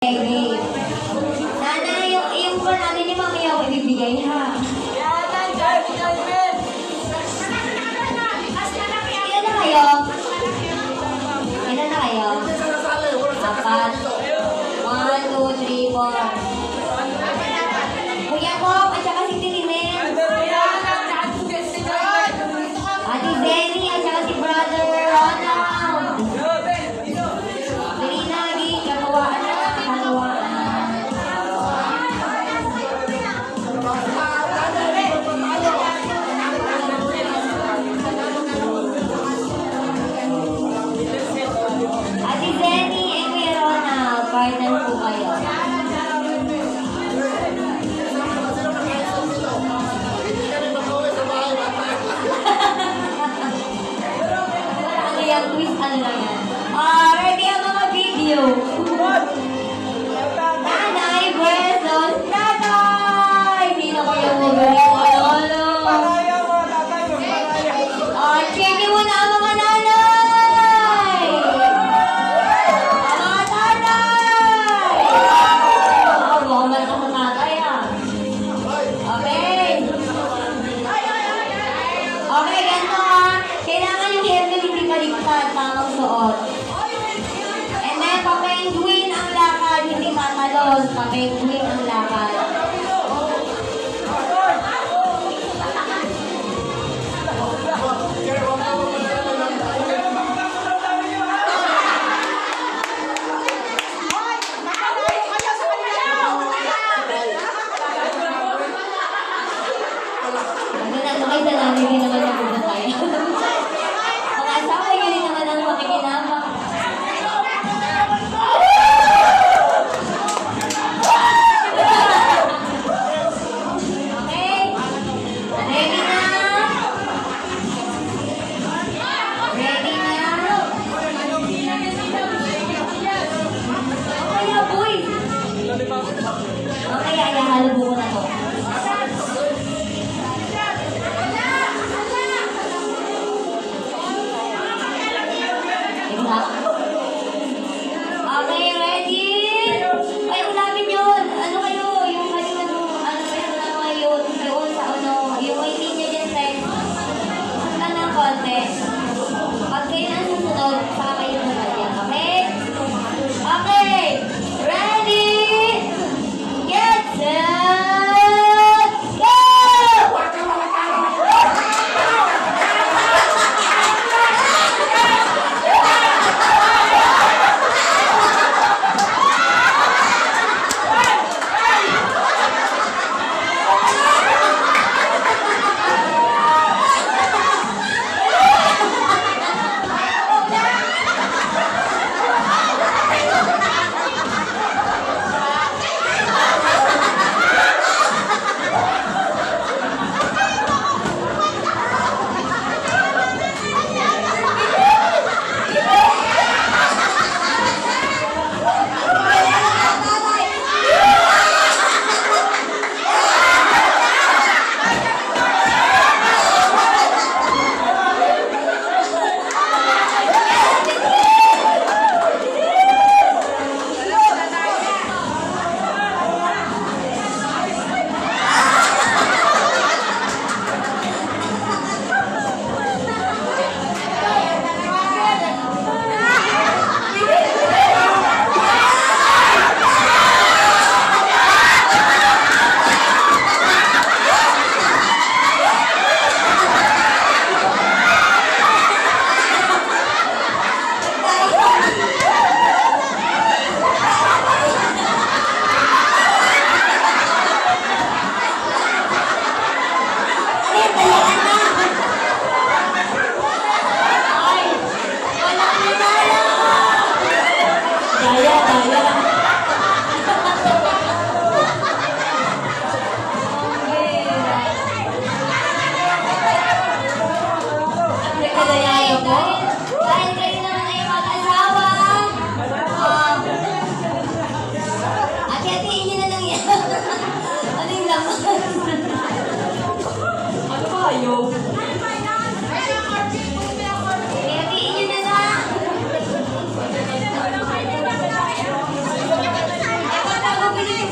Baby. Nanay, yung, yung pa natin ni mamaya ako ibibigay ha. Ilan na kayo? Ilan na kayo? Apat. Video. Nanay versus tatay! Sino kayo mo galing manalo? Ah, check mo na ang mga nanay! Mga tatay! Ah, mukhang malakas ang tatay ah. Okay. Okay, ganito ha. Kailangan yung hairnet hindi baliktad, tamang suot. Tatalon. Papenguin ang lakad.